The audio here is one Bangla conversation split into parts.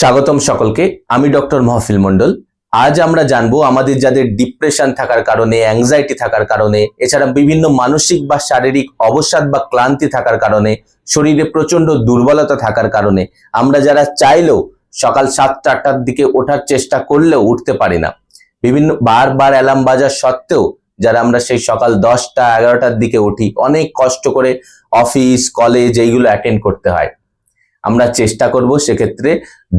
স্বাগতম সকলকে। আমি ডক্টর মহফিল মন্ডল আজ আমরা জানব আমাদের যাদের ডিপ্রেশন থাকার কারণে অ্যাংজাইটি থাকার কারণে, এছাড়া বিভিন্ন মানসিক বা শারীরিক অবসাদ বা ক্লান্তি থাকার কারণে, শরীরে প্রচণ্ড দুর্বলতা থাকার কারণে, আমরা যারা চাইলেও সকাল সাতটা, আটটার দিকে ওঠার চেষ্টা করলেও উঠতে পারি না। বিভিন্ন, বারবার অ্যালার্ম বাজার সত্ত্বেও যারা আমরা সেই সকাল দশটা, এগারোটার দিকে উঠি, অনেক কষ্ট করে অফিস কলেজ এইগুলো অ্যাটেন্ড করতে হয়। আমরা চেষ্টা করব সেক্ষেত্রে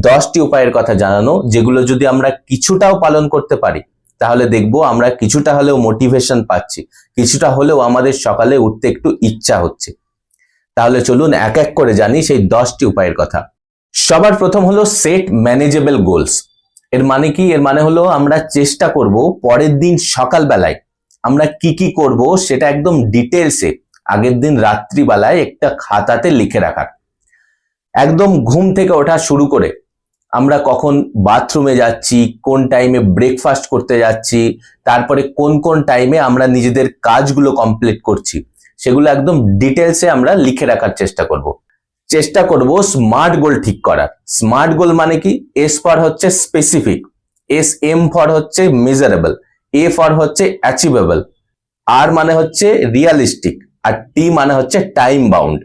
দশটি উপায়ের কথা জানানো, যেগুলো যদি আমরা কিছুটাও পালন করতে পারি, তাহলে দেখব আমরা কিছুটা হলেও মোটিভেশন পাচ্ছি, কিছুটা হলেও আমাদের সকালে উঠতে একটু ইচ্ছা হচ্ছে। তাহলে চলুন এক এক করে জানি সেই দশটি উপায়ের কথা। সবার প্রথম হলো সেট ম্যানেজেবল গোলস এর মানে কি? এর মানে হলো আমরা চেষ্টা করব পরের দিন সকালবেলায় আমরা কি কি করব সেটা একদম ডিটেলসে আগের দিন রাত্রিবেলায় একটা খাতাতে লিখে রাখার। একদম ঘুম থেকে ওঠা শুরু করে আমরা কখন বাথরুমে যাচ্ছি, কোন টাইমে ব্রেকফাস্ট করতে যাচ্ছি, তারপরে কোন কোন টাইমে আমরা নিজেদের কাজগুলো কমপ্লিট করছি, সেগুলো একদম ডিটেলসে আমরা লিখে রাখার চেষ্টা করব। চেষ্টা করব স্মার্ট গোল ঠিক করার। স্মার্ট গোল মানে কি? এস ফর হচ্ছে স্পেসিফিক এস এম ফর হচ্ছে মেজারেবল এ ফর হচ্ছে অ্যাচিভেবল আর মানে হচ্ছে রিয়ালিস্টিক আর টি মানে হচ্ছে টাইম বাউন্ড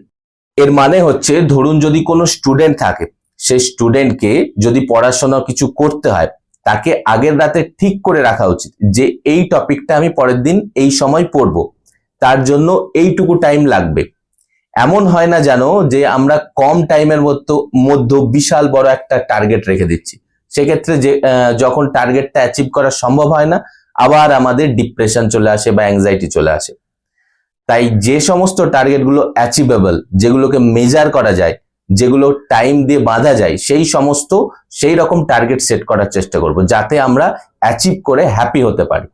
এর মানে হচ্ছে ধরুন যদি কোনো স্টুডেন্ট থাকে, সেই স্টুডেন্টকে যদি পড়াশোনা কিছু করতে হয়, তাকে আগের রাতে ঠিক করে রাখা উচিত যে এই টপিকটা আমি পরের দিন এই সময় পড়ব। তার জন্য এইটুকু টাইম লাগবে। এমন হয় না জানো যে আমরা কম টাইমের মতো মধ্যে বিশাল বড় একটা টার্গেট রেখে দিচ্ছি। সেক্ষেত্রে যে যখন টার্গেটটা অ্যাচিভ করা সম্ভব হয় না, আবার আমাদের ডিপ্রেশন চলে আসে বা অ্যাংজাইটি চলে আসে। তাই যে সমস্ত টার্গেটগুলো অ্যাচিভেবল যেগুলোকে মেজার করা যায়, যেগুলো টাইম দিয়ে বাঁধা যায়, সেই সমস্ত, সেই রকম টার্গেট সেট করার চেষ্টা করব, যাতে আমরা অ্যাচিভ করে হ্যাপি হতে পারি।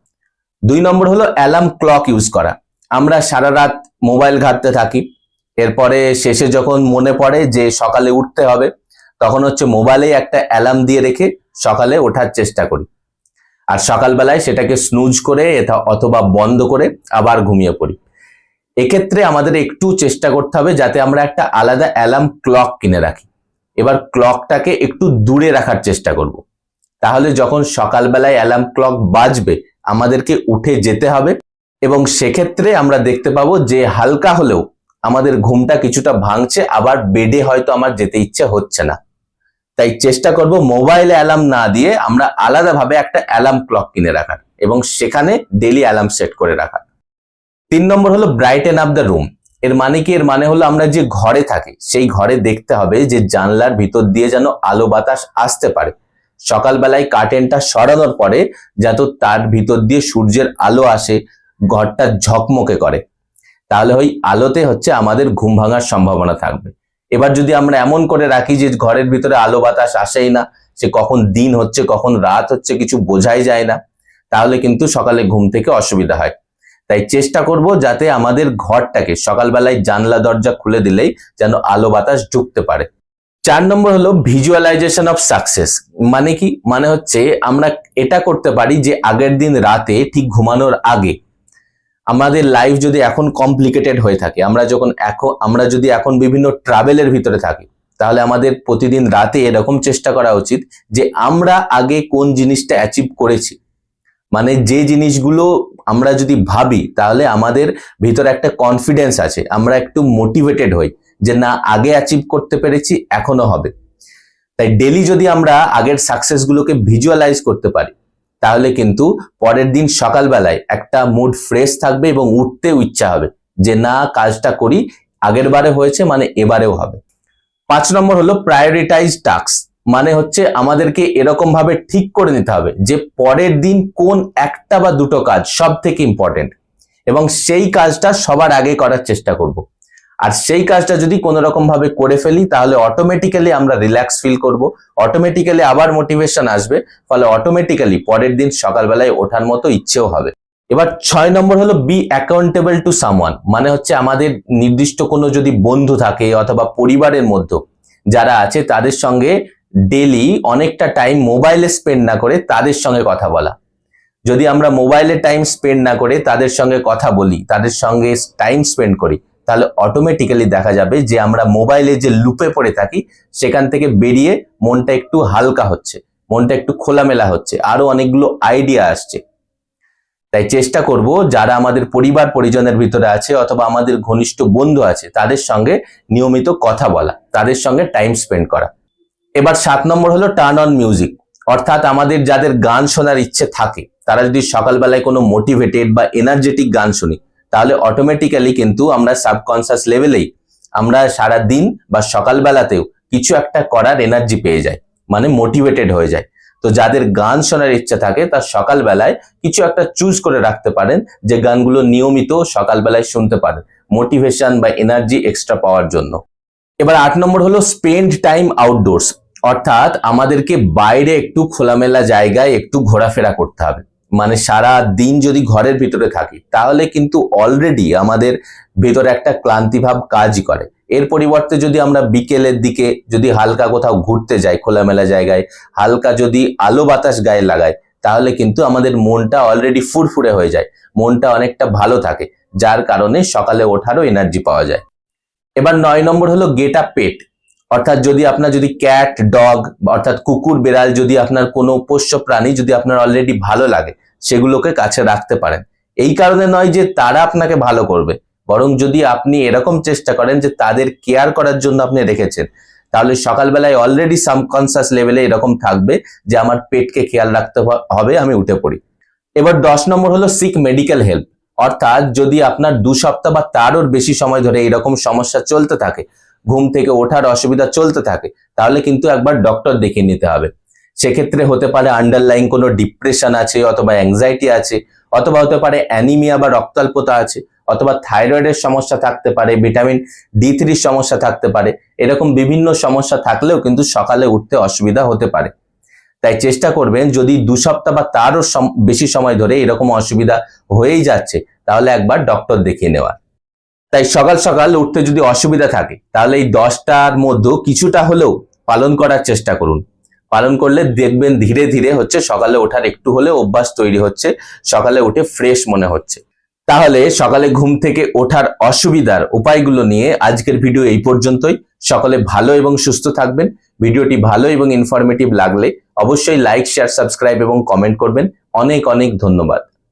দুই নম্বর হলো অ্যালার্ম ক্লক ইউজ করা। আমরা সারা রাত মোবাইল ঘাঁটতে থাকি। এরপরে শেষে যখন মনে পড়ে যে সকালে উঠতে হবে, তখন হচ্ছে মোবাইলে একটা অ্যালার্ম দিয়ে রেখে সকালে ওঠার চেষ্টা করি। আর সকালবেলায় সেটাকে স্নুজ করে অথবা বন্ধ করে আবার ঘুমিয়ে পড়ি। এক্ষেত্রে আমাদের একটু চেষ্টা করতে হবে যাতে আমরা একটা আলাদা অ্যালার্ম ক্লক কিনে রাখি। এবার ক্লকটাকে একটু দূরে রাখার চেষ্টা করব। তাহলে যখন সকালবেলায় অ্যালার্ম ক্লক বাজবে, আমাদেরকে উঠে যেতে হবে এবং সেক্ষেত্রে আমরা দেখতে পাবো যে হালকা হলেও আমাদের ঘুমটা কিছুটা ভাঙছে, আবার বেডে হয়তো আমার যেতে ইচ্ছে হচ্ছে না। তাই চেষ্টা করব মোবাইলে অ্যালার্ম না দিয়ে আমরা আলাদাভাবে একটা অ্যালার্ম ক্লক কিনে রাখার এবং সেখানে ডেলি অ্যালার্ম সেট করে রাখার। তিন নম্বর হলো ব্রাইটেন আপ দ্য রুম এর মানে কি? এর মানে হলো আমরা যে ঘরে থাকি, সেই ঘরে দেখতে হবে যে জানলার ভিতর দিয়ে যেন আলো বাতাস আসতে পারে। সকালবেলায় কার্টেনটা সরানোর পরে যাতে তার ভিতর দিয়ে সূর্যের আলো আসে, ঘরটা ঝকমকে করে। তাহলে ওই আলোতে হচ্ছে আমাদের ঘুম ভাঙার সম্ভাবনা থাকবে। এবার যদি আমরা এমন করে রাখি যে ঘরের ভিতরে আলো বাতাস আসেই না, সে কখন দিন হচ্ছে, কখন রাত হচ্ছে, কিছু বোঝাই যায় না, তাহলে কিন্তু সকালে ঘুম থেকে অসুবিধা হয়। তাই চেষ্টা করব যাতে আমাদের ঘরটাকে সকালবেলায় জানলা, দরজা খুলে দিলেই যেন আলো বাতাস ঢুকতে পারে। চার নম্বর হলো ভিজুয়ালাইজেশন অফ সাকসেস মানে কি? মানে হচ্ছে আমরা এটা করতে পারি যে আগের দিন রাতে ঠিক ঘুমানোর আগে। আমাদের লাইফ যদি এখন কমপ্লিকেটেড হয়ে থাকে, আমরা যখন এখন, আমরা যদি এখন বিভিন্ন ট্রাভেলের ভিতরে থাকি, তাহলে আমাদের প্রতিদিন রাতে এরকম চেষ্টা করা উচিত যে আমরা আগে কোন জিনিসটা অ্যাচিভ করেছি। মানে যে জিনিসগুলো আমরা যদি ভাবি, তাহলে আমাদের ভিতরে একটা কনফিডেন্স আছে। আমরা একটু মোটিভেটেড হই যে না, আগে অ্যাচিভ করতে পেরেছি, এখনও হবে। তাই ডেলি যদি আমরা আগের সাকসেসগুলোকে ভিজুয়ালাইজ করতে পারি, তাহলে কিন্তু পরের দিন সকালবেলায় একটা মুড ফ্রেশ থাকবে এবং উঠতেও ইচ্ছা হবে যে না, কাজটা করি, আগের বারে হয়েছে মানে এবারেও হবে। পাঁচ নম্বর হলো প্রায়োরিটাইজ টাস্ক মানে হচ্ছে আমাদেরকে এরকম ভাবে ঠিক করে নিতে হবে যে পরের দিন কোন একটা বা দুটো কাজ সব থেকে ইম্পর্টেন্ট এবং সেই কাজটা সবার আগে করার চেষ্টা করব। আর সেই কাজটা যদি কোনো ভাবে করে ফেলি, তাহলে অটোমেটিক্যালি আমরা রিল্যাক্স ফিল করব অটোমেটিক্যালি আবার মোটিভেশন আসবে, ফলে অটোমেটিক্যালি পরের দিন সকালবেলায় ওঠার মতো ইচ্ছেও হবে। এবার ছয় নম্বর হলো বি অ্যাকাউন্টেবল টু সামওয়ান মানে হচ্ছে আমাদের নির্দিষ্ট কোনো যদি বন্ধু থাকে অথবা পরিবারের মধ্যে যারা আছে, তাদের সঙ্গে ডেলি অনেকটা টাইম মোবাইলে স্পেন্ড না করে তাদের সঙ্গে কথা বলা। যদি আমরা মোবাইলে টাইম স্পেন্ড না করে তাদের সঙ্গে কথা বলি, তাদের সঙ্গে টাইম স্পেন্ড করি, তাহলে অটোমেটিক্যালি দেখা যাবে যে আমরা মোবাইলে যে লুপে পড়ে থাকি, সেখান থেকে বেরিয়ে মনটা একটু হালকা হচ্ছে, মনটা একটু খোলামেলা হচ্ছে, আরও অনেকগুলো আইডিয়া আসছে। তাই চেষ্টা করব যারা আমাদের পরিবার পরিজনের ভিতরে আছে অথবা আমাদের ঘনিষ্ঠ বন্ধু আছে, তাদের সঙ্গে নিয়মিত কথা বলা, তাদের সঙ্গে টাইম স্পেন্ড করা। এবার সাত নম্বর হলো টার্ন অন মিউজিক অর্থাৎ আমাদের যাদের গান শোনার ইচ্ছে থাকে, তারা যদি সকালবেলায় কোনো মোটিভেটেড বা এনার্জেটিক গান শুনি, তাহলে অটোমেটিক্যালি কিন্তু আমরা সাবকনসিয়াস লেভেলেই আমরা সারা দিন বা সকালবেলাতেও কিছু একটা করার এনার্জি পেয়ে যাই মানে মোটিভেটেড হয়ে যায় তো যাদের গান শোনার ইচ্ছা থাকে, তার সকালবেলায় কিছু একটা চুজ করে রাখতে পারেন, যে গানগুলো নিয়মিত সকালবেলায় শুনতে পারেন মোটিভেশন বা এনার্জি এক্সট্রা পাওয়ার জন্য। এবার আট নম্বর হলো স্পেন্ড টাইম আউটডোরস অর্থাৎ আমাদেরকে বাইরে একটু খোলামেলা জায়গায় একটু ঘোরাফেরা করতে হবে। মানে সারা দিন যদি ঘরের ভিতরে থাকি, তাহলে কিন্তু অলরেডি আমাদের ভেতরে একটা ক্লান্তিভাব কাজ করে। এর পরিবর্তে যদি আমরা বিকেলের দিকে যদি হালকা কোথাও ঘুরতে যাই, খোলামেলা জায়গায়, হালকা যদি আলো বাতাস গায়ে লাগাই, তাহলে কিন্তু আমাদের মনটা অলরেডি ফুরফুরে হয়ে যায়, মনটা অনেকটা ভালো থাকে, যার কারণে সকালে ওঠারও এনার্জি পাওয়া যায়। এবার নয় নম্বর হলো গেট পেট অর্থাৎ যদি আপনার যদি ক্যাট ডগ অর্থাৎ কুকুর, বেড়াল যদি আপনার কোনো পোষ্য প্রাণী যদি আপনার অলরেডি ভালো লাগে, সেগুলোকে কাছে রাখতে পারেন। এই কারণে নয় যে তারা আপনাকে ভালো করবে, বরং যদি আপনি এরকম চেষ্টা করেন যে তাদের কেয়ার করার জন্য আপনি রেখেছেন, তাহলে সকালবেলায় অলরেডি সাবকনসিয়াস লেভেলে এরকম থাকবে যে আমার পেটকে খেয়াল রাখতে হবে, আমি উঠে পড়ি। এবার দশ নম্বর হলো সিক মেডিকেল হেল্প অর্থাৎ যদি আপনার দু সপ্তাহ বা তারও বেশি সময় ধরে এরকম সমস্যা চলতে থাকে ঘুম থেকে ওঠার অসুবিধা চলতে থাকে, তাহলে কিন্তু একবার ডক্টর দেখিয়ে নিতে হবে। সেক্ষেত্রে হতে পারে আন্ডারলাইন কোনো ডিপ্রেশন আছে, অথবা অ্যাংজাইটি আছে, অথবা হতে পারে অ্যানিমিয়া বা রক্তাল্পতা আছে, অথবা থাইরয়েডের সমস্যা থাকতে পারে ভিটামিন ডি থ্রির সমস্যা থাকতে পারে, এরকম বিভিন্ন সমস্যা থাকলেও কিন্তু সকালে উঠতে অসুবিধা হতে পারে। তাই চেষ্টা করবেন, যদি দু সপ্তাহ বা তারও বেশি সময় ধরে এরকম অসুবিধা হয়েই যাচ্ছে, তাহলে একবার ডক্টর দেখিয়ে নেওয়া তাই সকাল সকাল উঠতে যদি অসুবিধা থাকে, তাহলে এই দশটার মধ্যে কিছুটা হলেও পালন করার চেষ্টা করুন। পালন করলে দেখবেন ধীরে ধীরে হচ্ছে সকালে ওঠার একটু হলেও অভ্যাস তৈরি হচ্ছে, সকালে উঠে ফ্রেশ মনে হচ্ছে। তাহলে সকালে ঘুম থেকে ওঠার অসুবিধার উপায়গুলো নিয়ে আজকের ভিডিও এই পর্যন্তই। সকলে ভালো এবং সুস্থ থাকবেন। ভিডিওটি ভালো এবং ইনফরমেটিভ লাগলে অবশ্যই লাইক শেয়ার সাবস্ক্রাইব এবং কমেন্ট করবেন। অনেক অনেক ধন্যবাদ।